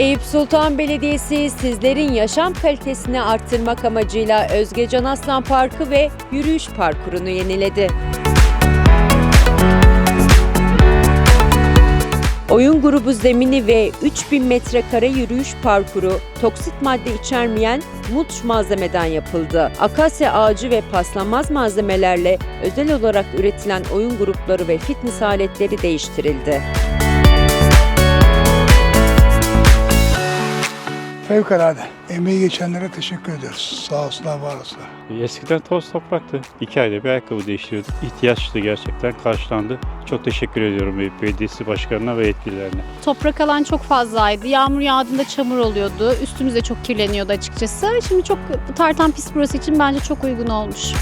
Eyüp Sultan Belediyesi sizlerin yaşam kalitesini arttırmak amacıyla Özgecan Aslan Parkı ve yürüyüş parkurunu yeniledi. Oyun grubu zemini ve 3000 metrekare yürüyüş parkuru toksit madde içermeyen mulç malzemeden yapıldı. Akasya ağacı ve paslanmaz malzemelerle özel olarak üretilen oyun grupları ve fitness aletleri değiştirildi. Fevkalade. Emeği geçenlere teşekkür ediyoruz. Sağ olsunlar, var olsunlar. Eskiden toz topraktı. İki ayda bir ayakkabı değiştiriyorduk. İhtiyaçtı gerçekten karşılandı. Çok teşekkür ediyorum Eyüp Belediyesi Başkanı'na ve yetkililerine. Toprak alan çok fazlaydı. Yağmur yağdığında çamur oluyordu. Üstümüz de çok kirleniyordu açıkçası. Şimdi çok tartan pis burası için bence çok uygun olmuş.